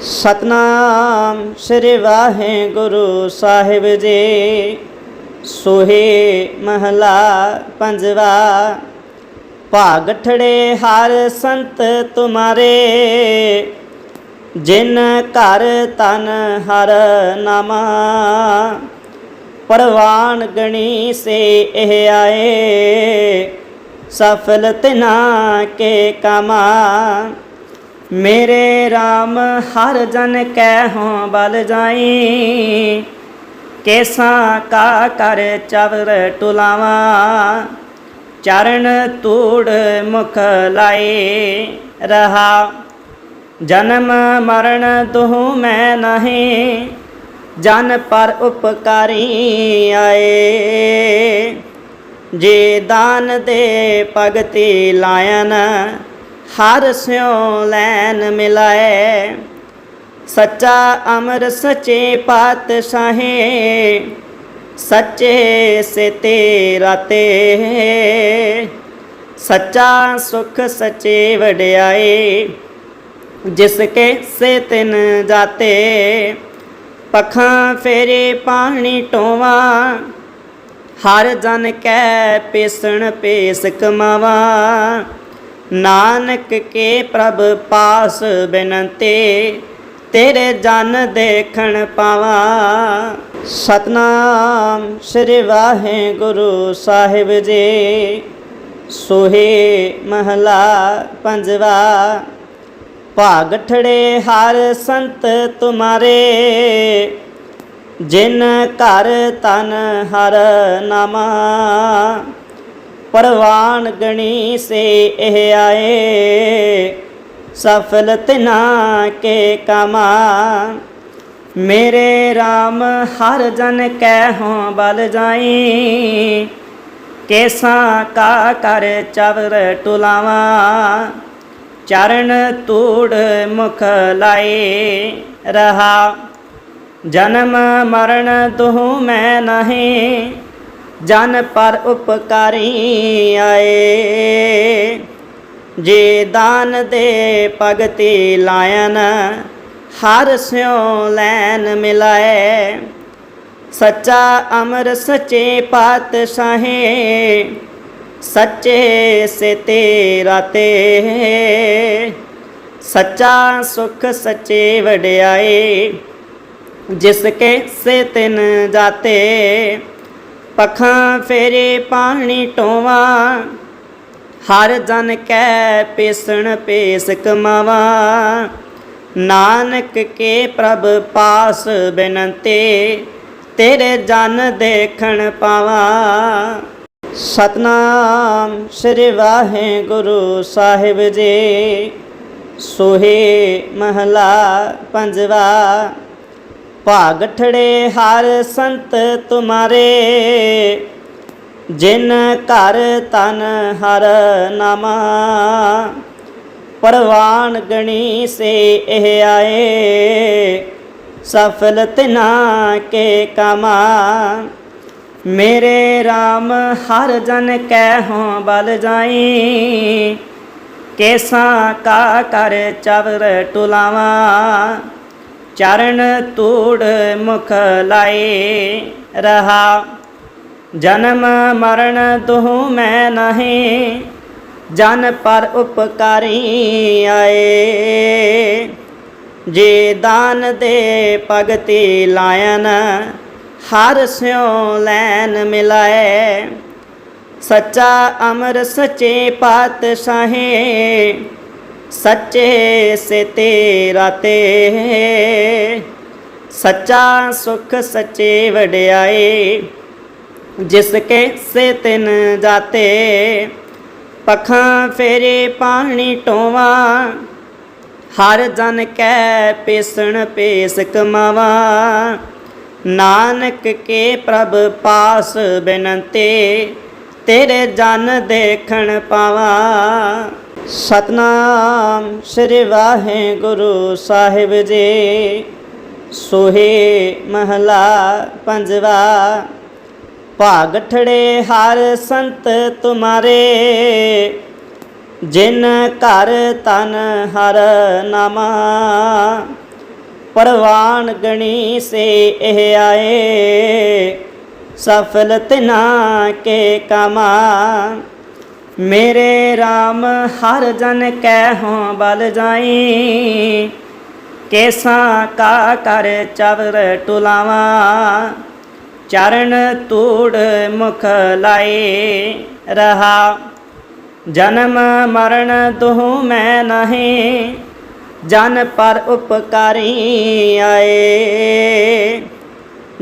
ਸਤਨਾਮ ਸ੍ਰੀ ਵਾਹਿਗੁਰੂ ਸਾਹਿਬ ਜੀ। ਸੋਹੇ ਮਹਲਾ ਪੰਜਵਾ, ਭਾਗ ਠੜੇ ਹਰ ਸੰਤ ਤੁਮਾਰੇ। ਜਿਨ ਘਰ ਤਨ ਹਰ ਨਾਮਾ, ਪਰਵਾਨ ਗਣੀ ਸੇ ਇਹ ਆਏ। ਸਫਲ ਤਿਨਾ ਕੇ ਕਮਾ। ਮੇਰੇ RAM ਹਰ ਜਨ ਕੈ ਹੋਂ ਬਲ ਜਾਈ। ਕੇਸਾਂ ਕਾ ਕਰ ਚਵਰ ਟੁਲਾਵਾ। ਚਰਨ ਤੂੜ ਮੁਖ ਲਾਏ ਰਹਾ। ਜਨਮ ਮਰਨ ਦੁਹ ਮੈਂ ਨਹੀਂ। ਜਨ ਪਰ ਉਪਕਾਰੀ ਆਏ। ਜੇ ਦਾਨ ਦੇ ਭਗਤੀ ਲਾਇਨ ਹਰ ਸਿਉ ਲੈਨ ਮਿਲਾਏ। ਸੱਚਾ ਅਮਰ ਸੱਚੇ ਪਾਤਸ਼ਾਹੇ, ਸੱਚੇ ਸੇ ਤੇਰਾ ਤੇ। ਸੱਚਾ ਸੁਖ ਸੱਚੇ ਵਡਿਆਏ ਜਿਸ ਕੇ ਸੇ ਤਿਨ ਜਾਤੇ। ਪਖਾਂ ਫੇਰੇ ਪਾਣੀ ਟੋਵਾ, ਹਰ ਜਨ ਕੈ ਪੇਸਣ ਪੇਸ ਕਮਾਵਾ। ਨਾਨਕ ਕੇ ਪ੍ਰਭ ਪਾਸ ਬਿਨਤੇ, ਤੇਰੇ ਜਨ ਦੇਖਣ ਪਾਵਾ। ਸਤਨਾਮ ਸ੍ਰੀ ਵਾਹਿਗੁਰੂ ਸਾਹਿਬ ਜੀ, ਸੋਹੇ ਮਹਲਾ ਪੰਜਵਾ ਭਾਗ ਠੜੇ ਹਰ ਸੰਤ ਤੁਮਾਰੇ, ਜਿਨ ਘਰ ਤਨ ਹਰ ਨਾਮਾ। ਪਰਵਾਨ ਗਣੀ ਸੇ ਇਹ ਆਏ। ਸਫਲ ਤਿਨਾ ਕੇ ਕਮਾ। ਮੇਰੇ RAM ਹਰ ਜਨ ਕੈ ਹੋਂ ਬਲ ਜਾਈ। ਕੇਸਾਂ ਕਾ ਕਰ ਚਵਰ ਟੁਲਾਵਾ। ਚਰਨ ਤੂੜ ਮੁਖ ਲਾਏ ਰਹਾ। ਜਨਮ ਮਰਨ ਦੁਹ ਮੈਂ ਨਹੀਂ। ਜਨ ਪਰ ਉਪਕਾਰੀ ਆਏ। ਜੇ ਦਾਨ ਦੇ ਭਗਤੀ ਲਾਇਨ, ਹਰ ਸਿਉ ਲੈਨ ਮਿਲਾਏ। ਸੱਚਾ ਅਮਰ ਸੱਚੇ ਪਾਤਸ਼ਾਹੇ, ਸੱਚੇ ਸੇ ਤੇਰਾ ਤੇ ਸੱਚਾ ਸੁਖ ਸੱਚੇ ਵਡਿਆਏ, ਜਿਸ ਕੇ ਸੇ ਤਿਨ ਜਾਤੇ। ਪਖਾਂ ਫੇਰੇ ਪਾਣੀ ਟੋਵਾ, ਹਰ ਜਨ ਕੈ ਪੇਸਣ ਪੇਸ ਕਮਾਵਾ। ਨਾਨਕ ਕੇ ਪ੍ਰਭ ਪਾਸ ਬਿਨਤੇ, ਤੇਰੇ ਜਨ ਦੇਖਣ ਪਾਵਾ। ਸਤਨਾਮ ਸ੍ਰੀ ਵਾਹਿਗੁਰੂ ਸਾਹਿਬ ਜੀ, ਸੋਹੇ ਮਹਲਾ ਪੰਜਵਾ। ਭਾਗਠੜੇ ਹਰ ਸੰਤ ਤੁਮਾਰੇ। ਜਿਨ ਘਰ ਤਨ ਹਰ ਨਾਮਾ, ਪਰਵਾਨ ਗਣੀ ਸੇ ਇਹ ਆਏ। ਸਫਲ ਤਿਨਾ ਕੇ ਕਮਾ, ਮੇਰੇ RAM ਹਰ ਜਨ ਕੈ ਹੋਂ ਬਲ ਜਾਈ। ਕੇਸਾਂ ਕਾ ਕਰ ਚਵਰ ਟੁਲਾਵਾ ਚਰਨ ਤੂੜ ਮੁਖ ਲਾਏ ਰਹਾ। ਜਨਮ ਮਰਨ ਤੂੰ ਮੈਂ ਨਹੀਂ, ਜਨ ਪਰ ਉਪਕਾਰੀ ਆਏ। ਜੇ ਦਾਨ ਦੇ ਭਗਤੀ ਲਾਇਨ, ਹਰ ਸਿਉ ਲੈਨ ਮਿਲਾਏ। ਸੱਚਾ ਅਮਰ ਸੱਚੇ ਪਾਤਸ਼ਾਹੇ ਸੱਚੇ ਸੇ ਤੇਰਾ ਤੇ। ਸੱਚਾ ਸੁਖ ਸੱਚੇ ਵਡਿਆਏ, ਜਿਸ ਕੇ ਸੇ ਤਿਨ ਜਾਤੇ। ਪਖਾਂ ਫੇਰੇ ਪਾਣੀ ਟੋਵਾ, ਹਰ ਜਨ ਕੈ ਪੇਸਣ ਪੇਸ ਕਮਾਵਾ। ਨਾਨਕ ਕੇ ਪ੍ਰਭ ਪਾਸ ਬਿਨਤੇ, ਤੇਰੇ ਜਨ ਦੇਖਣ ਪਾਵਾ। ਸਤਨਾਮ ਸ੍ਰੀ ਵਾਹਿਗੁਰੂ ਸਾਹਿਬ ਜੀ। ਸੋਹੇ ਮਹਲਾ ਪੰਜਵਾ, ਭਾਗ ਠੜੇ ਹਰ ਸੰਤ ਤੁਮਾਰੇ। ਜਿਨ ਘਰ ਤਨ ਹਰ ਨਾਮਾ, ਪਰਵਾਨ ਗਣੀ ਸੇ ਇਹ ਆਏ। ਸਫਲ ਤਿਨਾ ਕੇ ਕਮਾ। ਮੇਰੇ RAM ਹਰ ਜਨ ਕੈ ਹੋਂ ਬਲ ਜਾਈ। ਕੇਸਾਂ ਕਾ ਕਰ ਚਵਰ ਟੁਲਾਵਾ। ਚਰਨ ਤੂੜ ਮੁਖ ਲਾਏ ਰਹਾ। ਜਨਮ ਮਰਨ ਦੁਹ ਮੈਂ ਨਹੀਂ। ਜਨ ਪਰ ਉਪਕਾਰੀ ਆਏ।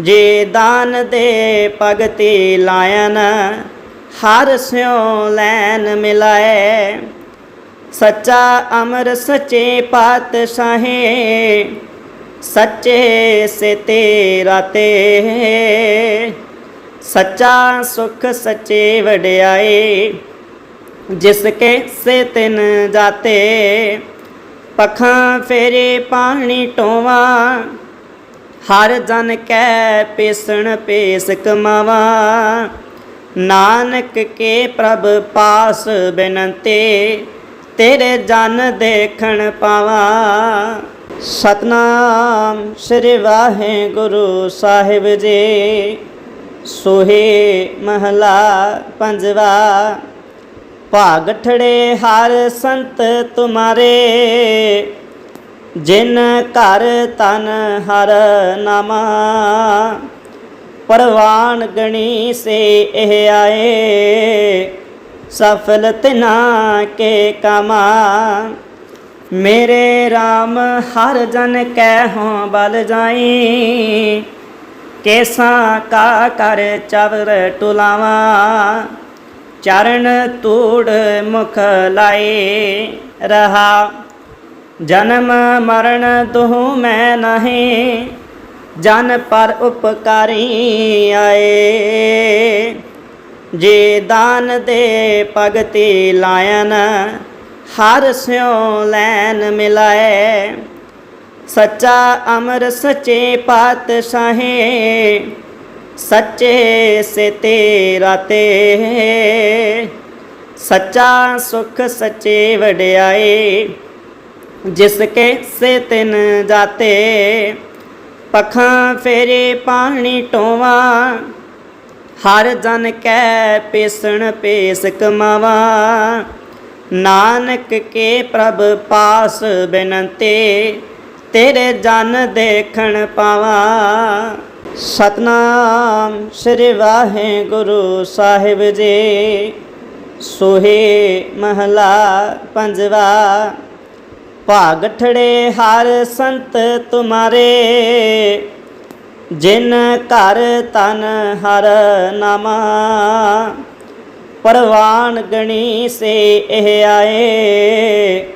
ਜੇ ਦਾਨ ਦੇ ਭਗਤੀ ਲਾਇਨ ਹਰ ਸਿਉ ਲੈਨ ਮਿਲਾਏ। ਸੱਚਾ ਅਮਰ ਸੱਚੇ ਪਾਤਸ਼ਾਹੇ, ਸੱਚੇ ਸੇ ਤੇਰਾ ਤੇ। ਸੱਚਾ ਸੁਖ ਸੱਚੇ ਵਡਿਆਏ, ਜਿਸ ਕੇ ਸੇ ਤਿਨ ਜਾਤੇ। ਪਖਾਂ ਫੇਰੇ ਪਾਣੀ ਟੋਵਾ, ਹਰ ਜਨ ਕੈ ਪੇਸਣ ਪੇਸ ਕਮਾਵਾ। ਨਾਨਕ ਕੇ ਪ੍ਰਭ ਪਾਸ ਬਿਨੰਤੇ, ਤੇਰੇ ਜਨ ਦੇਖਣ ਪਾਵਾ। ਸਤਨਾਮ ਸ੍ਰੀ ਵਾਹਿਗੁਰੂ ਸਾਹਿਬ ਜੀ, ਸੋਹੇ ਮਹਲਾ ਪੰਜਵਾ ਭਾਗ ਠੜੇ ਹਰ ਸੰਤ ਤੁਮਾਰੇ, ਜਿਨ ਘਰ ਤਨ ਹਰ ਨਾਮਾ। ਪਰਵਾਨ ਗਣੀ ਸੇ ਇਹ ਆਏ ਸਫਲ ਤਿਨਾ ਕੇ ਕਮਾ ਮੇਰੇ RAM ਹਰ ਜਨ ਕੈ ਹੋਂ ਬਲ ਜਾਈ, ਕੇਸਾਂ ਕਾ ਕਰ ਚਵਰ ਟੁਲਾਵਾ। ਚਰਨ ਤੂੜ ਮੁਖ ਲਾਏ ਰਹਾ, ਜਨਮ ਮਰਨ ਦੁਹ ਮੈਂ ਨਹੀਂ। ਜਨ ਪਰ ਉਪਕਾਰੀ ਆਏ। ਜੇ ਦਾਨ ਦੇ ਭਗਤੀ ਲਾਇਨ, ਹਰ ਸਿਉ ਲੈਨ ਮਿਲਾਏ। ਸੱਚਾ ਅਮਰ ਸੱਚੇ ਪਾਤਸ਼ਾਹੇ, ਸੱਚੇ ਸੇ ਤੇਰਾ ਤੇ ਸੱਚਾ ਸੁਖ ਸੱਚੇ ਵਡਿਆਏ, ਜਿਸ ਕੇ ਸੇ ਤਿਨ ਜਾਤੇ। ਪਖਾਂ ਫੇਰੇ ਪਾਣੀ ਟੋਵਾ, ਹਰ ਜਨ ਕੈ ਪੇਸਣ ਪੇਸ ਕਮਾਵਾ। ਨਾਨਕ ਕੇ ਪ੍ਰਭ ਪਾਸ ਬਿਨੰਤੇ, ਤੇਰੇ ਜਨ ਦੇਖਣ ਪਾਵਾ। ਸਤਨਾਮ ਸ੍ਰੀ ਵਾਹਿਗੁਰੂ ਸਾਹਿਬ ਜੀ, ਸੋਹੇ ਮਹਲਾ ਪੰਜਵਾ। ਭਾਗਠੜੇ ਹਰ ਸੰਤ ਤੁਮਾਰੇ। ਜਿਨ ਘਰ ਤਨ ਹਰ ਨਾਮਾ, ਪਰਵਾਨ ਗਣੀ ਸੇ ਇਹ ਆਏ।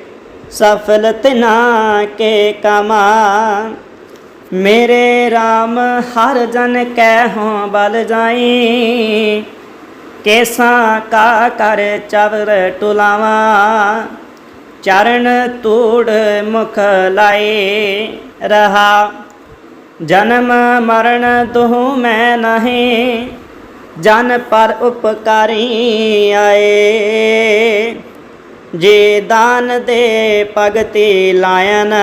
ਸਫਲ ਤਿਨਾ ਕੇ ਕਮਾ, ਮੇਰੇ RAM ਹਰ ਜਨ ਕੈ ਹੋਂ ਬਲ ਜਾਈ। ਕੇਸਾਂ ਕਾ ਕਰ ਚਵਰ ਟੁਲਾਵਾ ਚਰਨ ਤੂੜ ਮੁਖ ਲਾਏ ਰਹਾ। ਜਨਮ ਮਰਨ ਦੁਹ ਮੈਂ ਨਹੀਂ, ਜਨ ਪਰ ਉਪਕਾਰੀ ਆਏ। ਜੇ ਦਾਨ ਦੇ ਭਗਤੀ ਲਾਇਨ,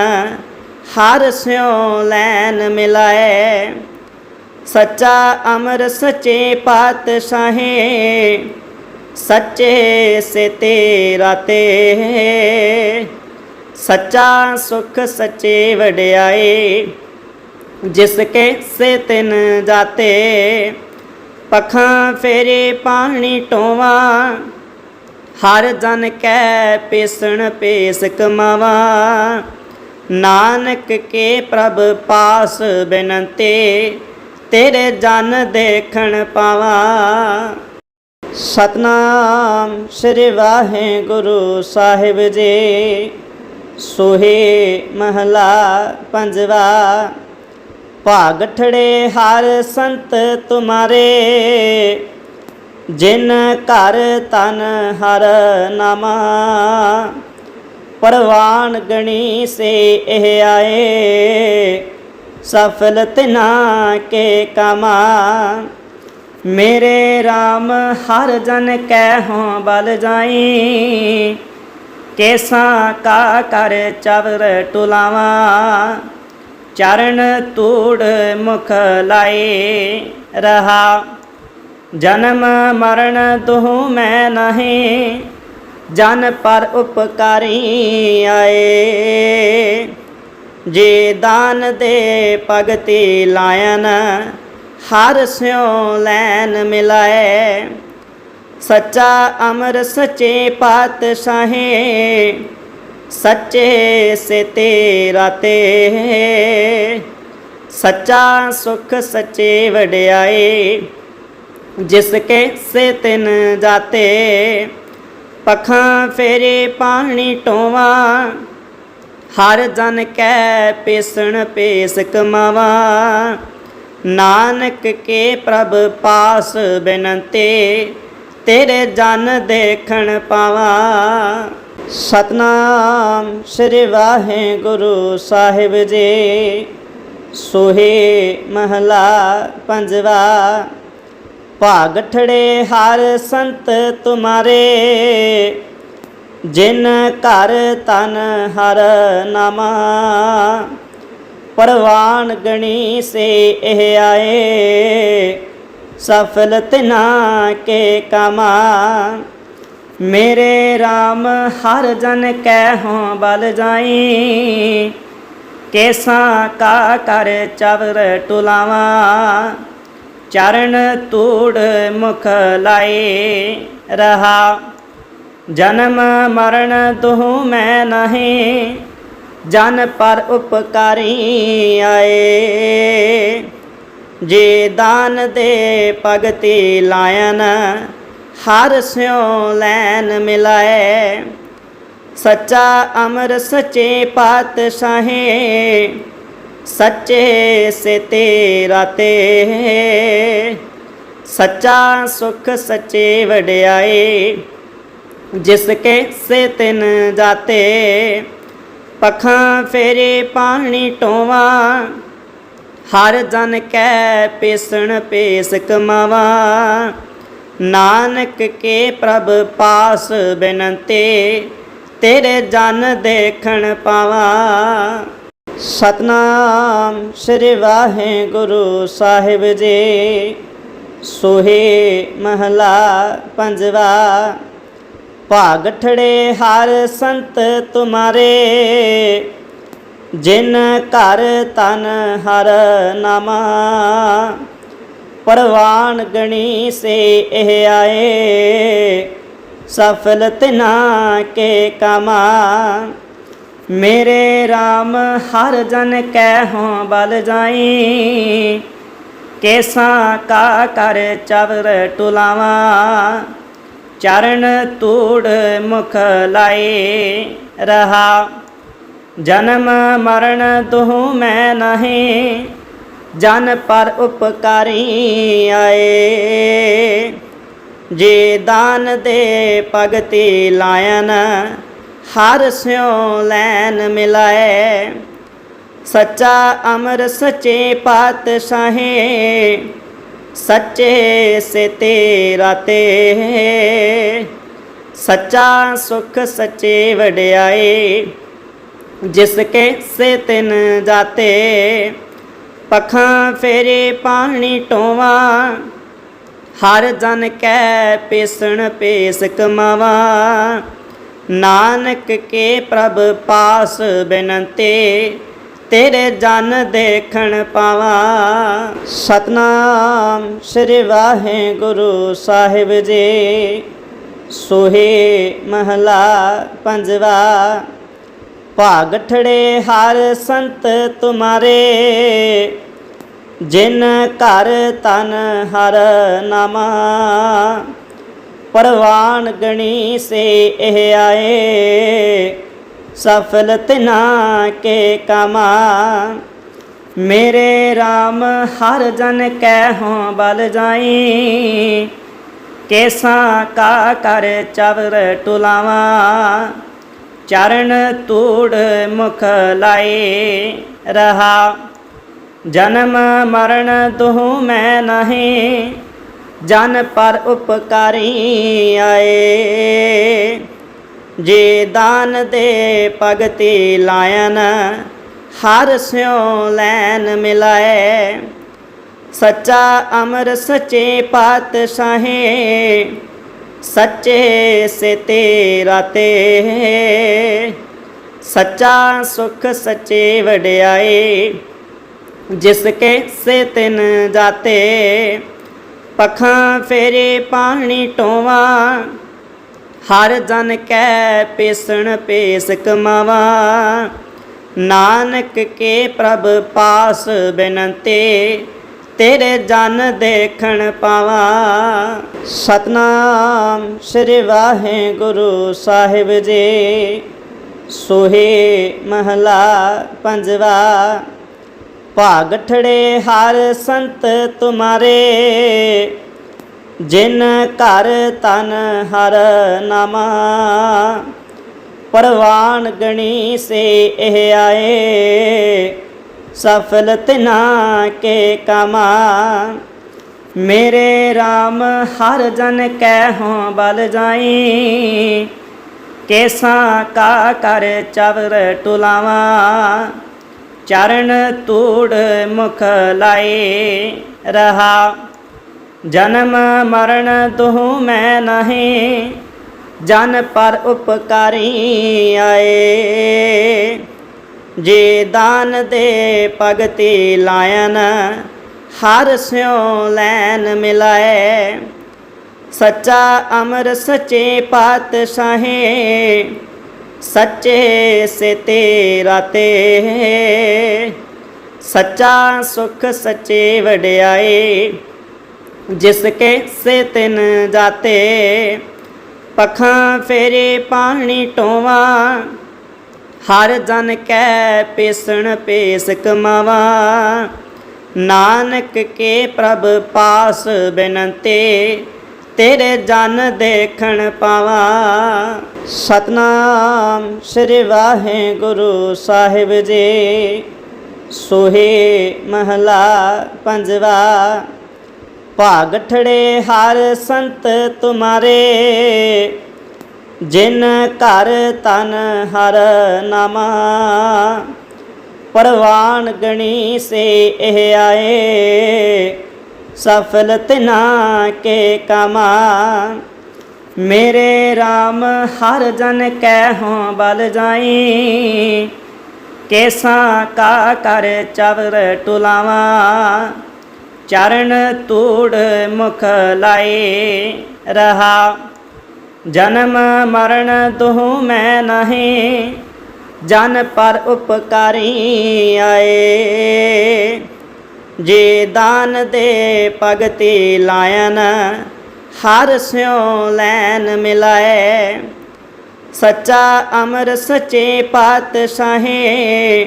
ਹਰ ਸਿਉ ਲੈਨ ਮਿਲਾਏ। ਸੱਚਾ ਅਮਰ ਸੱਚੇ ਪਾਤਸ਼ਾਹੇ ਸੱਚੇ ਸੇ ਤੇਰਾ ਤੇ ਸੱਚਾ ਸੁਖ ਸੱਚੇ ਵਡਿਆਏ, ਜਿਸ ਕੇ ਸੇ ਤਿਨ ਜਾਤੇ, ਪਖਾਂ ਫੇਰੇ ਪਾਣੀ ਟੋਵਾ, ਹਰ ਜਨ ਕੈ ਪੇਸਣ ਪੇਸ ਕਮਾਵਾ। ਨਾਨਕ ਕੇ ਪ੍ਰਭ ਪਾਸ ਬਿਨੰਤੇ, ਤੇਰੇ ਜਨ ਦੇਖਣ ਪਾਵਾ। ਸਤਨਾਮ ਸ੍ਰੀ ਵਾਹਿਗੁਰੂ ਸਾਹਿਬ ਜੀ। ਸੋਹੇ ਮਹਲਾ ਪੰਜਵਾ, ਭਾਗ ਠੜੇ ਹਰ ਸੰਤ ਤੁਮਾਰੇ। ਜਿਨ ਘਰ ਤਨ ਹਰ ਨਾਮਾ, ਪਰਵਾਨ ਗਣੀ ਸੇ ਇਹ ਆਏ। ਸਫਲ ਤਿਨਾ ਕੇ ਕਮਾ। ਮੇਰੇ RAM ਹਰ ਜਨ ਕੈ ਹੋਂ ਬਲ ਜਾਈ। ਕੇਸਾਂ ਕਾ ਕਰ ਚਵਰ ਟੁਲਾਵਾ। ਚਰਨ ਤੂੜ ਮੁਖ ਲਾਏ ਰਹਾ। ਜਨਮ ਮਰਨ ਦੁਹੁ ਮੈਂ ਨਹੀਂ। ਜਨ ਪਰ ਉਪਕਾਰੀ ਆਏ। ਜੇ ਦਾਨ ਦੇ ਭਗਤੀ ਲਾਇਨ ਹਰ ਸਿਉ ਲੈਨ ਮਿਲਾਏ। ਸੱਚਾ ਅਮਰ ਸੱਚੇ ਪਾਤਸ਼ਾਹੇ, ਸੱਚੇ ਸੇ ਤੇਰਾ ਤੇ। ਸੱਚਾ ਸੁਖ ਸੱਚੇ ਵਡਿਆਏ, ਜਿਸ ਕੇ ਸੇ ਤਿਨ ਜਾਤੇ। ਪਖਾਂ ਫੇਰੇ ਪਾਣੀ ਟੋਵਾ, ਹਰ ਜਨ ਕੈ ਪੇਸਣ ਪੇਸ ਕਮਾਵਾ। ਨਾਨਕ ਕੇ ਪ੍ਰਭ ਪਾਸ ਬਿਨੰਤੇ, ਤੇਰੇ ਜਨ ਦੇਖਣ ਪਾਵਾ। ਸਤਨਾਮ ਸ੍ਰੀ ਵਾਹਿਗੁਰੂ ਸਾਹਿਬ ਜੀ, ਸੋਹੇ ਮਹਲਾ ਪੰਜਵਾ ਭਾਗ ਠੜੇ ਹਰ ਸੰਤ ਤੁਮਾਰੇ, ਜਿਨ ਘਰ ਤਨ ਹਰ ਨਾਮਾ। ਪਰਵਾਨ ਗਣੀ ਸੇ ਇਹ ਆਏ। ਸਫਲ ਤਿਨਾ ਕੇ ਕਮਾ ਮੇਰੇ RAM ਹਰ ਜਨ ਕੈ ਹੋਂ ਬਲ ਜਾਈ। ਕੇਸਾ ਕਾ ਕਰ ਚਵਰ ਟੁਲਾਵਾ। ਚਰਨ ਤੂੜ ਮੁਖ ਲਾਏ ਰਹਾ। ਜਨਮ ਮਰਨ ਦੁਹੁ ਮੈਂ ਨਹੀਂ। ਜਨ ਪਰ ਉਪਕਾਰੀ ਆਏ। ਜੇ ਦਾਨ ਦੇ ਭਗਤੀ ਲਾਇਨ, ਹਰ ਸਿਉ ਲੈਨ ਮਿਲਾਏ। ਸੱਚਾ ਅਮਰ ਸੱਚੇ ਪਾਤਸ਼ਾਹੇ, ਸੱਚੇ ਸੇ ਤੇਰਾ ਤੇ ਸੱਚਾ ਸੁਖ ਸੱਚੇ ਵਡਿਆਏ, ਜਿਸ ਕੇ ਸੇ ਤਿਨ ਜਾਤੇ। ਪਖਾਂ ਫੇਰੇ ਪਾਣੀ ਟੋਵਾ, ਹਰ ਜਨ ਕੈ ਪੇਸਣ ਪੇਸ ਕਮਾਵਾ। ਨਾਨਕ ਕੇ ਪ੍ਰਭ ਪਾਸ ਬਿਨੰਤੇ, ਤੇਰੇ ਜਨ ਦੇਖਣ ਪਾਵਾ। ਸਤਨਾਮ ਸ੍ਰੀ ਵਾਹਿਗੁਰੂ ਸਾਹਿਬ ਜੀ, ਸੋਹੇ ਮਹਲਾ ਪੰਜਵਾ। ਭਾਗਠੜੇ ਹਰ ਸੰਤ ਤੁਮਾਰੇ। ਜਿਨ ਘਰ ਤਨ ਹਰ ਨਾਮਾ, ਪਰਵਾਨ ਗਣੀ ਸੇ ਇਹ ਆਏ। ਸਫਲ ਤਿਨਾ ਕੇ ਕਮਾ, ਮੇਰੇ RAM ਹਰ ਜਨ ਕਹਿ ਹੋਂ ਬਲ ਜਾਈ। ਕੇਸਾ ਕਾ ਕਰ ਚਵਰ ਟੁਲਾਵਾ ਚਰਨ ਤੂੜ ਮੁਖ ਲਾਏ ਰਹਾ। ਜਨਮ ਮਰਨ ਤੂੰ ਮੈਂ ਨਹੀਂ, ਜਨ ਪਰ ਉਪਕਾਰੀ ਆਏ। ਜੇ ਦਾਨ ਦੇ ਭਗਤੀ ਲਾਇਨ, ਹਰ ਸਿਉ ਲੈਨ ਮਿਲਾਏ। ਸੱਚਾ ਅਮਰ ਸੱਚੇ ਪਾਤਸ਼ਾਹੇ ਸੱਚੇ ਸੇ ਤੇਰਾ ਤੇ। ਸੱਚਾ ਸੁਖ ਸੱਚੇ ਵਡਿਆਏ, ਜਿਸ ਕੇ ਸੇ ਤਿਨ ਜਾਤੇ। ਪਖਾਂ ਫੇਰੇ ਪਾਣੀ ਟੋਵਾ, ਹਰ ਜਨ ਕੈ ਪੇਸਣ ਪੇਸ ਕਮਾਵਾ। ਨਾਨਕ ਕੇ ਪ੍ਰਭ ਪਾਸ ਬਿਨੰਤੇ ਤੇਰੇ ਜਨ ਦੇਖਣ ਪਾਵਾ। ਸਤਨਾਮ ਸ੍ਰੀ ਵਾਹਿਗੁਰੂ ਸਾਹਿਬ ਜੀ। ਸੋਹੇ ਮਹਲਾ ਪੰਜਵਾ ਭਾਗ ਠੜੇ ਹਰ ਸੰਤ ਤੁਮਾਰੇ। ਜਿਨ ਘਰ ਤਨ ਹਰ ਨਾਮਾ, ਪਰਵਾਨ ਗਣੀ ਸੇ ਇਹ ਆਏ। ਸਫਲ ਤਿਨਾ ਕੇ ਕਮਾ। ਮੇਰੇ RAM ਹਰ ਜਨ ਕੈ ਹੋਂ ਬਲ ਜਾਈ। ਕੇਸਾ ਕਾ ਕਰ ਚਵਰ ਟੁਲਾਵਾ। ਚਰਨ ਤੂੜ ਮੁਖ ਲਾਏ ਰਹਾ। ਜਨਮ ਮਰਨ ਤੂੰ ਮੈਂ ਨਹੀਂ। ਜਨ ਪਰ ਉਪਕਾਰੀ ਆਏ। ਜੇ ਦਾਨ ਦੇ ਭਗਤੀ ਲਾਇਨ, ਹਰ ਸਿਉ ਲੈਨ ਮਿਲਾਏ। ਸੱਚਾ ਅਮਰ ਸੱਚੇ ਪਾਤਸ਼ਾਹੇ, ਸੱਚੇ ਸੇ ਤੇਰਾ ਤੇ ਸੱਚਾ ਸੁਖ ਸੱਚੇ ਵਡਿਆਏ, ਜਿਸ ਕੇ ਸੇ ਤਿਨ ਜਾਤੇ। ਪਖਾਂ ਫੇਰੇ ਪਾਣੀ ਟੋਵਾ ਹਰ ਜਨ ਕੈ ਪੇਸਣ ਪੇਸ ਕਮਾਵਾ। ਨਾਨਕ ਕੇ ਪ੍ਰਭ ਪਾਸ ਬਿਨੰਤੇ, ਤੇਰੇ ਜਨ ਦੇਖਣ ਪਾਵਾ। ਸਤਨਾਮ ਸ੍ਰੀ ਵਾਹਿਗੁਰੂ ਸਾਹਿਬ ਜੀ। ਸੋਹੇ ਮਹਲਾ ਪੰਜਵਾ, ਭਾਗ ਠੜੇ ਹਰ ਸੰਤ ਤੁਮਾਰੇ। ਜਿਨ ਘਰ ਤਨ ਹਰ ਨਾਮਾ, ਪਰਵਾਨ ਗਣੀ ਸੇ ਇਹ ਆਏ, ਸਫਲ ਤਿਨਾ ਕੇ ਕਮਾ। ਮੇਰੇ RAM ਹਰ ਜਨ ਕੈ ਹੋਂ ਬਲ ਜਾਈ, ਕੇਸਾ ਕਾ ਕਰ ਚਵਰ ਟੁਲਾਵਾ। ਚਰਨ ਤੂੜ ਮੁਖ ਲਾਏ ਰਹਾ। ਜਨਮ ਮਰਨ ਤੂੰ ਮੈਂ ਨਹੀਂ, ਜਨ ਪਰ ਉਪਕਾਰੀ ਆਏ। ਜੇ ਦਾਨ ਦੇ ਭਗਤੀ ਲਾਇਨ, ਹਰ ਸਿਉ ਲੈਨ ਮਿਲਾਏ। ਸੱਚਾ ਅਮਰ ਸੱਚੇ ਪਾਤਸ਼ਾਹੇ, ਸੱਚੇ ਸੇ ਤੇਰਾ ਤੇ ਸੱਚਾ ਸੁਖ ਸੱਚੇ ਵਡਿਆਏ ਜਿਸ ਕੇ ਸੇ ਤਿਨ ਜਾਤੇ, ਪਖਾਂ ਫੇਰੇ ਪਾਣੀ ਟੋਵਾ, ਹਰ ਜਨ ਕੈ ਪੇਸਣ ਪੇਸ ਕਮਾਵਾ। ਨਾਨਕ ਕੇ ਪ੍ਰਭ ਪਾਸ ਬਿਨੰਤੇ, ਤੇਰੇ ਜਨ ਦੇਖਣ ਪਾਵਾ। ਸਤਨਾਮ ਸ੍ਰੀ ਵਾਹਿਗੁਰੂ ਸਾਹਿਬ ਜੀ, ਸੋਹੇ ਮਹਲਾ ਪੰਜਵਾ। ਭਾਗਠੜੇ ਹਰ ਸੰਤ ਤੁਮਾਰੇ। ਜਿਨ ਘਰ ਤਨ ਹਰ ਨਾਮਾ, ਪਰਵਾਨ ਗਣੀ ਸੇ ਇਹ ਆਏ। ਸਫਲ ਤਿਨਾ ਕੇ ਕਮਾ, ਮੇਰੇ RAM ਹਰ ਜਨ ਕੈ ਹੋਂ ਬਲ ਜਾਈ। ਕੇਸਾ ਕਾ ਕਰ ਚਵਰ ਟੁਲਾਵਾ ਚਰਨ ਤੂੜ ਮੁਖ ਲਾਏ ਰਹਾ। ਜਨਮ ਮਰਨ ਤੂੰ ਮੈਂ ਨਹੀਂ, ਜਨ ਪਰ ਉਪਕਾਰੀ ਆਏ। ਜੇ ਦਾਨ ਦੇ ਭਗਤੀ ਲਾਇਨ, ਹਰ ਸਿਉ ਲੈਨ ਮਿਲਾਏ। ਸੱਚਾ ਅਮਰ ਸੱਚੇ ਪਾਤਸ਼ਾਹੇ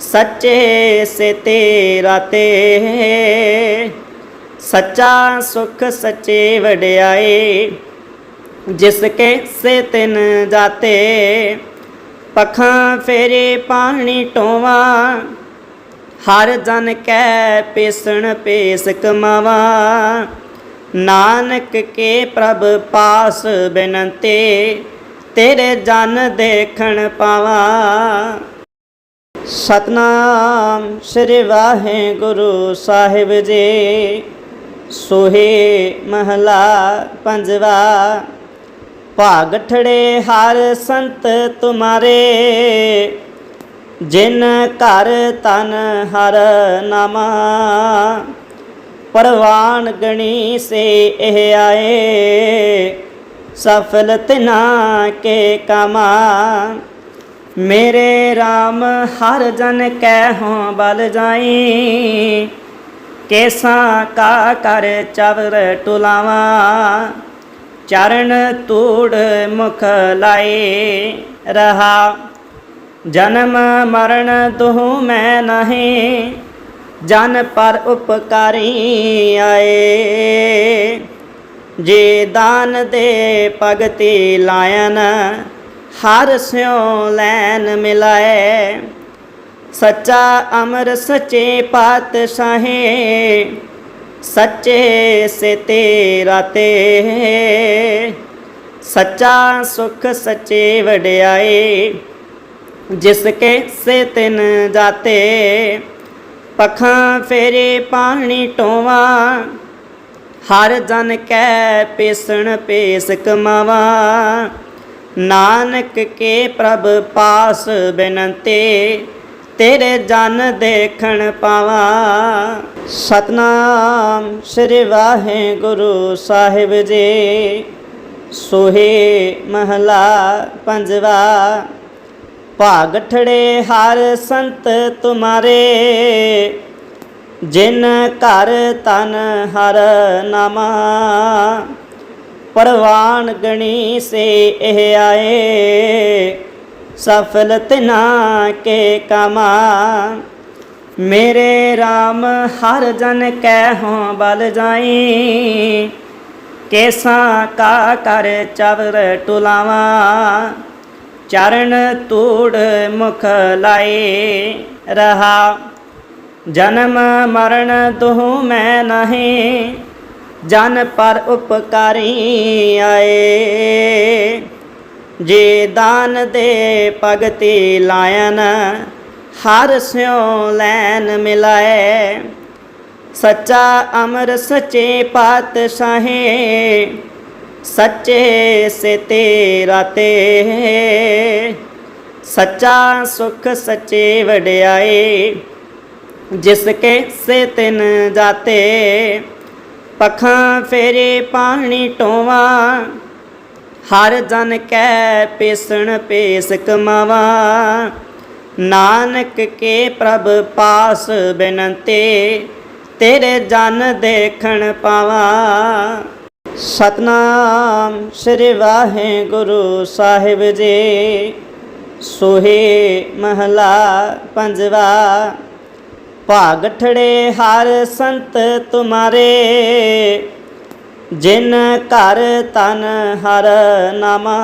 ਸੱਚੇ ਸੇ ਤੇਰਾ ਤੇ। ਸੱਚਾ ਸੁਖ ਸੱਚੇ ਵਡਿਆਏ, ਜਿਸ ਕੇ ਸੇ ਤਿਨ ਜਾਤੇ। ਪਖਾਂ ਫੇਰੇ ਪਾਣੀ ਟੋਵਾ, ਹਰ ਜਨ ਕੈ ਪੇਸਣ ਪੇਸ ਕਮਾਵਾ। ਨਾਨਕ ਕੇ ਪ੍ਰਭ ਪਾਸ ਬਿਨੰਤੇ, ਤੇਰੇ ਜਨ ਦੇਖਣ ਪਾਵਾ। ਸਤਨਾਮ ਸ੍ਰੀ ਵਾਹਿਗੁਰੂ ਸਾਹਿਬ ਜੀ। ਸੋਹੇ ਮਹਲਾ ਪੰਜਵਾ, ਭਾਗ ਠੜੇ ਹਰ ਸੰਤ ਤੁਮਾਰੇ। ਜਿਨ ਘਰ ਤਨ ਹਰ ਨਾਮ, ਪਰਵਾਨ ਗਣੀ ਸੇ ਇਹ ਆਏ। ਸਫਲ ਤਿਨਾ ਕੇ ਕਮਾ। ਮੇਰੇ RAM ਹਰ ਜਨ ਕੈ ਹੋਂ ਬਲ ਜਾਈ। ਕੇਸਾਂ ਕਾ ਕਰ ਚਵਰ ਟੁਲਾਵਾ। ਚਰਨ ਤੂੜ ਮੁਖ ਲਾਏ ਰਹਾ। ਜਨਮ ਮਰਨ ਦੁਹੁ ਮੈਂ ਨਹੀਂ। ਜਨ ਪਰ ਉਪਕਾਰੀ ਆਏ। ਜੇ ਦਾਨ ਦੇ ਭਗਤੀ ਲਾਇਨ ਹਰ ਸਿਉ ਲੈਨ ਮਿਲਾਏ। ਸੱਚਾ ਅਮਰ ਸੱਚੇ ਪਾਤਸ਼ਾਹੇ, ਸੱਚੇ ਸੇ ਤੇਰਾ ਤੇ। ਸੱਚਾ ਸੁਖ ਸੱਚੇ ਵਡਿਆਏ, ਜਿਸ ਕੇ ਸੇ ਤਿਨ ਜਾਤੇ। ਪਖਾਂ ਫੇਰੇ ਪਾਣੀ ਟੋਵਾ, ਹਰ ਜਨ ਕੈ ਪੇਸਣ ਪੇਸ ਕਮਾਵਾ। ਨਾਨਕ ਕੇ ਪ੍ਰਭ ਪਾਸ ਬਿਨੰਤੇ, ਤੇਰੇ ਜਨ ਦੇਖਣ ਪਾਵਾ। ਸਤਨਾਮ ਸ੍ਰੀ ਵਾਹਿਗੁਰੂ ਸਾਹਿਬ ਜੀ, ਸੋਹੇ ਮਹਲਾ ਪੰਜਵਾ ਭਾਗ ਠੜੇ ਹਰ ਸੰਤ ਤੁਮਾਰੇ, ਜਿਨ ਘਰ ਤਨ ਹਰ ਨਾਮਾ। ਪਰਵਾਨ ਗਣੀ ਸੇ ਇਹ ਆਏ। ਸਫਲ ਤਿਨਾ ਕੇ ਕਮਾ ਮੇਰੇ RAM ਹਰ ਜਨ ਕਹਿ ਹੋਂ ਬਲ ਜਾਈ। ਕੇਸਾਂ ਕਾ ਕਰ ਚਵਰ ਟੁਲਾਵਾ। ਚਰਨ ਤੂੜ ਮੁਖ ਲਾਏ ਰਹਾ। ਜਨਮ ਮਰਨ ਦੁਹ ਮੈਂ ਨਹੀਂ। ਜਨ ਪਰ ਉਪਕਾਰੀ ਆਏ। ਜੇ ਦਾਨ ਦੇ ਭਗਤੀ ਲਾਇਨ, ਹਰ ਸਿਉ ਲੈਨ ਮਿਲਾਏ। ਸੱਚਾ ਅਮਰ ਸੱਚੇ ਪਾਤਸ਼ਾਹੇ, ਸੱਚੇ ਸੇ ਤੇਰਾ ਤੇ। ਸੱਚਾ ਸੁਖ ਸੱਚੇ ਵਡਿਆਏ, ਜਿਸ ਕੇ ਸੇ ਤਿਨ ਜਾਤੇ। ਪਖਾਂ ਫੇਰੇ ਪਾਣੀ ਟੋਵਾ, ਹਰ ਜਨ ਕੈ ਪੇਸਣ ਪੇਸ ਕਮਾਵਾ। ਨਾਨਕ ਕੇ ਪ੍ਰਭ ਪਾਸ ਬਿਨੰਤੇ, ਤੇਰੇ ਜਨ ਦੇਖਣ ਪਾਵਾ। ਸਤਨਾਮ ਸ੍ਰੀ ਵਾਹਿਗੁਰੂ ਸਾਹਿਬ ਜੀ, ਸੋਹੇ ਮਹਲਾ ਪੰਜਵਾ। ਭਾਗਠੜੇ ਹਰ ਸੰਤ ਤੁਮਾਰੇ। ਜਿਨ ਘਰ ਤਨ ਹਰ ਨਾਮਾ,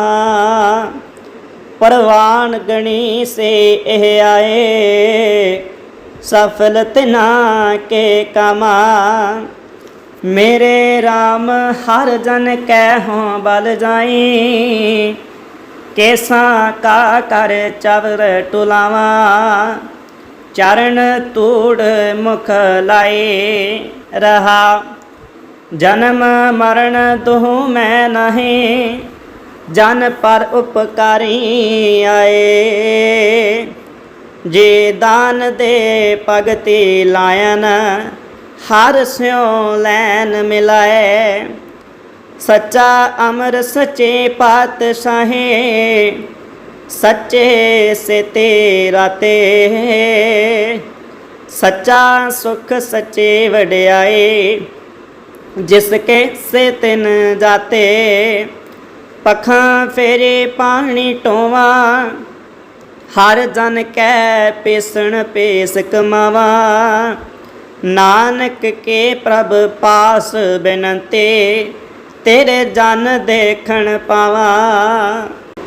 ਪਰਵਾਨ ਗਣੀ ਸੇ ਇਹ ਆਏ। ਸਫਲ ਤਿਨਾ ਕੇ ਕਮਾ, ਮੇਰੇ RAM ਹਰ ਜਨ ਕਹਿ ਹੋਂ ਬਲ ਜਾਈ। ਕੇਸਾਂ ਕਾ ਕਰ ਚਵਰ ਟੁਲਾਵਾ ਚਰਨ ਤੂੜ ਮੁਖ ਲਾਏ ਰਹਾ। ਜਨਮ ਮਰਨ ਦੁਹ ਮੈਂ ਨਹੀਂ, ਜਨ ਪਰ ਉਪਕਾਰੀ ਆਏ। ਜੇ ਦਾਨ ਦੇ ਭਗਤੀ ਲਾਇਨ, ਹਰ ਸਿਉ ਲੈਨ ਮਿਲਾਏ। ਸੱਚਾ ਅਮਰ ਸੱਚੇ ਪਾਤਸ਼ਾਹੇ ਸੱਚੇ ਸੇ ਤੇਰਾ ਤੇ। ਸੱਚਾ ਸੁਖ ਸੱਚੇ ਵਡਿਆਏ, ਜਿਸ ਕੇ ਸੇ ਤਿਨ ਜਾਤੇ। ਪਖਾਂ ਫੇਰੇ ਪਾਣੀ ਟੋਵਾ, ਹਰ ਜਨ ਕੈ ਪੇਸਣ ਪੇਸ ਕਮਾਵਾ। ਨਾਨਕ ਕੇ ਪ੍ਰਭ ਪਾਸ ਬਿਨੰਤੇ, ਤੇਰੇ ਜਨ ਦੇਖਣ ਪਾਵਾ।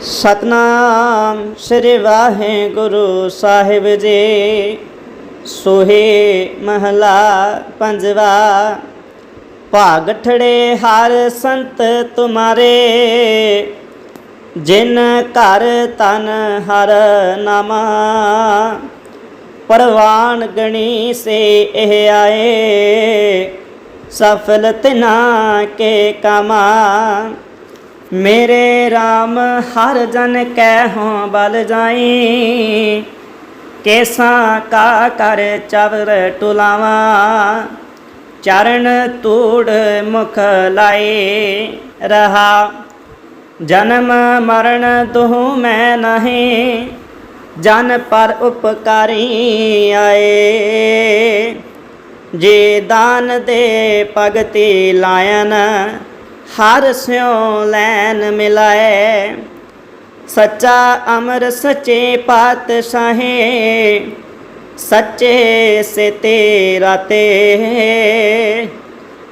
ਸਤਨਾਮ ਸ੍ਰੀ ਵਾਹਿਗੁਰੂ ਸਾਹਿਬ ਜੀ। ਸੋਹੇ ਮਹਲਾ ਪੰਜਵਾ ਭਾਗ ਠੜੇ ਹਰ ਸੰਤ ਤੁਮਾਰੇ। ਜਿਨ ਘਰ ਤਨ ਹਰ ਨਾਮਾ, ਪਰਵਾਨ ਗਣੀ ਸੇ ਇਹ ਆਏ। ਸਫਲ ਤਿਨਾ ਕੇ ਕਮਾ। ਮੇਰੇ RAM ਹਰ ਜਨ ਕਹਿ ਹੋਂ ਬਲ ਜਾਈ। ਕੇਸਾਂ ਕਾ ਕਰ ਚਵਰ ਟੁਲਾਵਾ। ਚਰਨ ਤੂੜ ਮੁਖ ਲਾਏ ਰਹਾ। ਜਨਮ ਮਰਨ ਦੁਹ ਮੈਂ ਨਹੀਂ। ਜਨ ਪਰ ਉਪਕਾਰੀ ਆਏ। ਜੇ ਦਾਨ ਦੇ ਭਗਤੀ ਲਾਇਨ ਹਰ ਸਿਉ ਲੈਨ ਮਿਲਾਏ। ਸੱਚਾ ਅਮਰ ਸੱਚੇ ਪਾਤਸ਼ਾਹੇ, ਸੱਚੇ ਸੇ ਤੇਰਾ ਤੇ।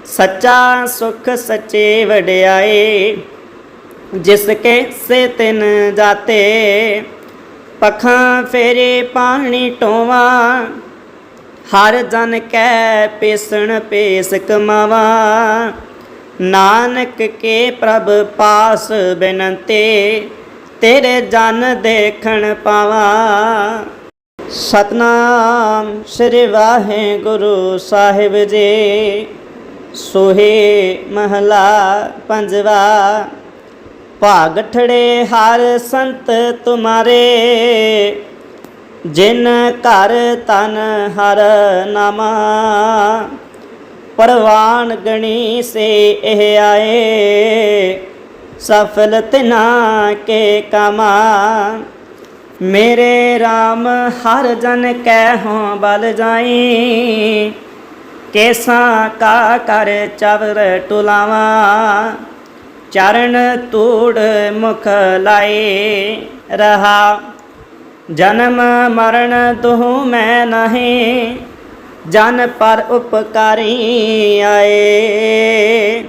ਸੱਚਾ ਸੁਖ ਸੱਚੇ ਵਡਿਆਏ, ਜਿਸ ਕੇ ਸੇ ਤਿਨ ਜਾਤੇ। ਪਖਾਂ ਫੇਰੇ ਪਾਣੀ ਟੋਵਾ, ਹਰ ਜਨ ਕੈ ਪੇਸਣ ਪੇਸ ਕਮਾਵਾ। ਨਾਨਕ ਕੇ ਪ੍ਰਭ ਪਾਸ ਬਿਨੰਤੇ, ਤੇਰੇ ਜਨ ਦੇਖਣ ਪਾਵਾਂ। ਸਤਨਾਮ ਸ੍ਰੀ ਵਾਹਿਗੁਰੂ ਸਾਹਿਬ ਜੀ, ਸੋਹੇ ਮਹਲਾ ਪੰਜਵਾ ਭਾਗ ਠੜੇ ਹਰ ਸੰਤ ਤੁਮਾਰੇ, ਜਿਨ ਘਰ ਤਨ ਹਰ ਨਾਮਾ। ਪਰਵਾਨ ਗਣੀ ਸੇ ਇਹ ਆਏ। ਸਫਲ ਤਿਨਾ ਕੇ ਕਮਾ ਮੇਰੇ RAM ਹਰ ਜਨ ਕੈ ਹੋਂ ਬਲ ਜਾਈ। ਕੇਸਾਂ ਕਾ ਕਰ ਚਵਰ ਟੁਲਾਵਾ। ਚਰਨ ਤੂੜ ਮੁਖ ਲਾਏ ਰਹਾ। ਜਨਮ ਮਰਨ ਦੁਹੁ ਮੈਂ ਨਹੀਂ। ਜਨ ਪਰ ਉਪਕਾਰੀ ਆਏ।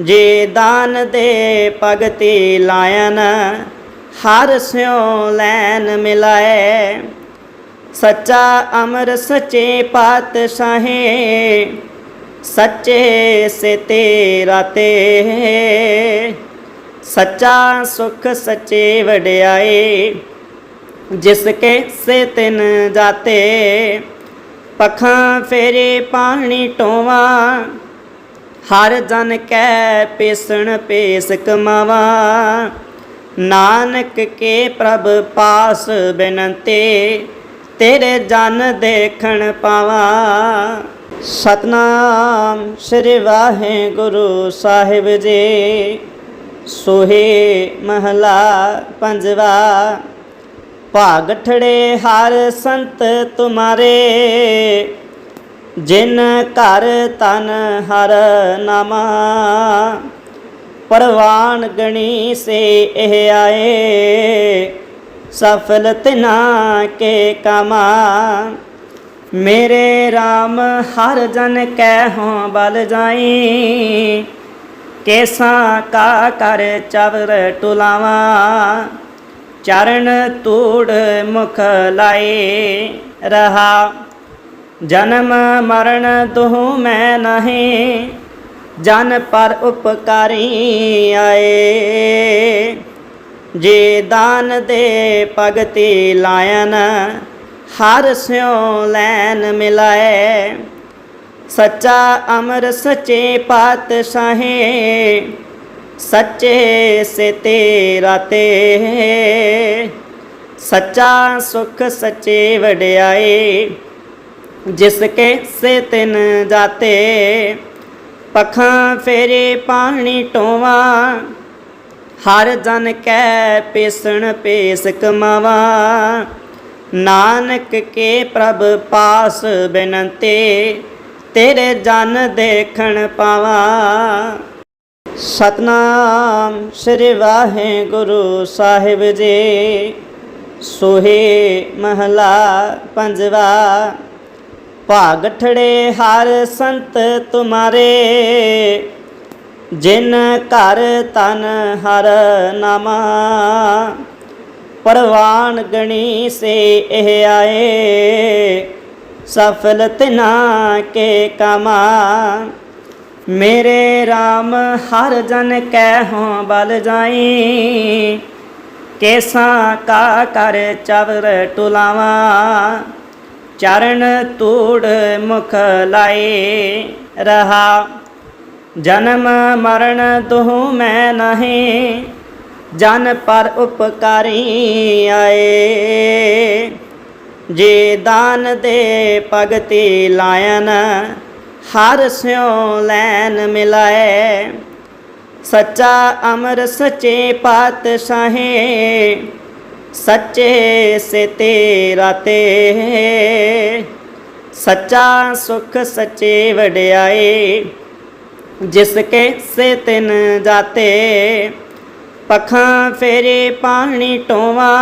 ਜੇ ਦਾਨ ਦੇ ਭਗਤੀ ਲਾਇਨ, ਹਰ ਸਿਉ ਲੈਨ ਮਿਲਾਏ। ਸੱਚਾ ਅਮਰ ਸੱਚੇ ਪਾਤਸ਼ਾਹੇ, ਸੱਚੇ ਸੇ ਤੇਰਾ ਤੇ ਸੱਚਾ ਸੁਖ ਸੱਚੇ ਵਡਿਆਏ, ਜਿਸ ਕੇ ਸੇ ਤਿਨ ਜਾਤੇ। ਪਖਾਂ ਫੇਰੇ ਪਾਣੀ ਟੋਵਾ, ਹਰ ਜਨ ਕੈ ਪੇਸਣ ਪੇਸ ਕਮਾਵਾ। ਨਾਨਕ ਕੇ ਪ੍ਰਭ ਪਾਸ ਬੇਨੰਤੇ, ਤੇਰੇ ਜਨ ਦੇਖਣ ਪਾਵਾ। ਸਤਨਾਮ ਸ੍ਰੀ ਵਾਹਿਗੁਰੂ ਸਾਹਿਬ ਜੀ, ਸੋਹੇ ਮਹਲਾ ਪੰਜਵਾ। ਭਾਗਠੜੇ ਹਰ ਸੰਤ ਤੁਮਾਰੇ। ਜਿਨ ਘਰ ਤਨ ਹਰ ਨਾਮਾ, ਪਰਵਾਨ ਗਣੀ ਸੇ ਇਹ ਆਏ। ਸਫਲ ਤਿਨਾ ਕੇ ਕਮਾ, ਮੇਰੇ RAM ਹਰ ਜਨ ਕਹਿ ਹੋਂ ਬਲ ਜਾਈ। ਕੇਸਾਂ ਕਾ ਕਰ ਚਵਰ ਟੁਲਾਵਾ ਚਰਨ ਤੂੜ ਮੁਖ ਲਾਏ ਰਹਾ। ਜਨਮ ਮਰਨ ਦੁਹੁ ਮੈਂ ਨਹੀਂ, ਜਨ ਪਰ ਉਪਕਾਰੀ ਆਏ। ਜੇ ਦਾਨ ਦੇ ਭਗਤੀ ਲਾਇਨ, ਹਰ ਸਿਉ ਲੈਨ ਮਿਲਾਏ। ਸੱਚਾ ਅਮਰ ਸੱਚੇ ਪਾਤਸ਼ਾਹੇ ਸੱਚੇ ਸੇ ਤੇਰਾ ਤੇ। ਸੱਚਾ ਸੁਖ ਸੱਚੇ ਵਡਿਆਏ, ਜਿਸ ਕੇ ਸੇ ਤਿਨ ਜਾਤੇ। ਪਖਾਂ ਫੇਰੇ ਪਾਣੀ ਟੋਵਾ, ਹਰ ਜਨ ਕੈ ਪੇਸਣ ਪੇਸ ਕਮਾਵਾ। ਨਾਨਕ ਕੇ ਪ੍ਰਭ ਪਾਸ ਬੇਨੰਤੇ, ਤੇਰੇ ਜਨ ਦੇਖਣ ਪਾਵਾ। ਸਤਨਾਮ ਸ੍ਰੀ ਵਾਹਿਗੁਰੂ ਸਾਹਿਬ ਜੀ। ਸੋਹੇ ਮਹਲਾ ਪੰਜਵਾ, ਭਾਗਠੜੇ ਹਰ ਸੰਤ ਤੁਮਾਰੇ। ਜਿਨ ਘਰ ਤਨ ਹਰ ਨਾਮਾ, ਪਰਵਾਨ ਗਣੀ ਸੇ ਇਹ ਆਏ। ਸਫਲ ਤਿਨਾ ਕੇ ਕਮਾ। ਮੇਰੇ RAM ਹਰ ਜਨ ਕੈ ਹੋਂ ਬਲ ਜਾਈ। ਕੇਸਾਂ ਕਾ ਕਰ ਚਵਰ ਟੁਲਾਵਾ। ਚਰਨ ਤੂੜ ਮੁਖ ਲਾਏ ਰਹਾ। ਜਨਮ ਮਰਨ ਤੂੰ ਮੈਂ ਨਹੀਂ। ਜਨ ਪਰ ਉਪਕਾਰੀ ਆਏ। ਜੇ ਦਾਨ ਦੇ ਭਗਤੀ ਲਾਇਨ ਹਰ ਸਿਉ ਲੈਨ ਮਿਲਾਏ। ਸੱਚਾ ਅਮਰ ਸੱਚੇ ਪਾਤਸ਼ਾਹੇ, ਸੱਚੇ ਸੇ ਤੇਰਾ ਤੇ। ਸੱਚਾ ਸੁਖ ਸੱਚੇ ਵਡਿਆਏ, ਜਿਸ ਕੇ ਸੇ ਤਿਨ ਜਾਤੇ। ਪਖਾਂ ਫੇਰੇ ਪਾਣੀ ਟੋਵਾ,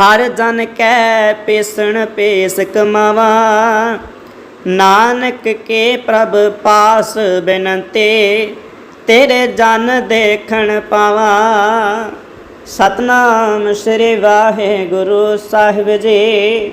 ਹਰ ਜਨ ਕੈ ਪੇਸਣ ਪੇਸ ਕਮਾਵਾ। ਨਾਨਕ ਕੇ ਪ੍ਰਭ ਪਾਸ ਬੇਨੰਤੇ ਤੇਰੇ ਜਨ ਦੇਖਣ ਪਾਵਾ। ਸਤਨਾਮ ਸ੍ਰੀ ਵਾਹਿਗੁਰੂ ਸਾਹਿਬ ਜੀ।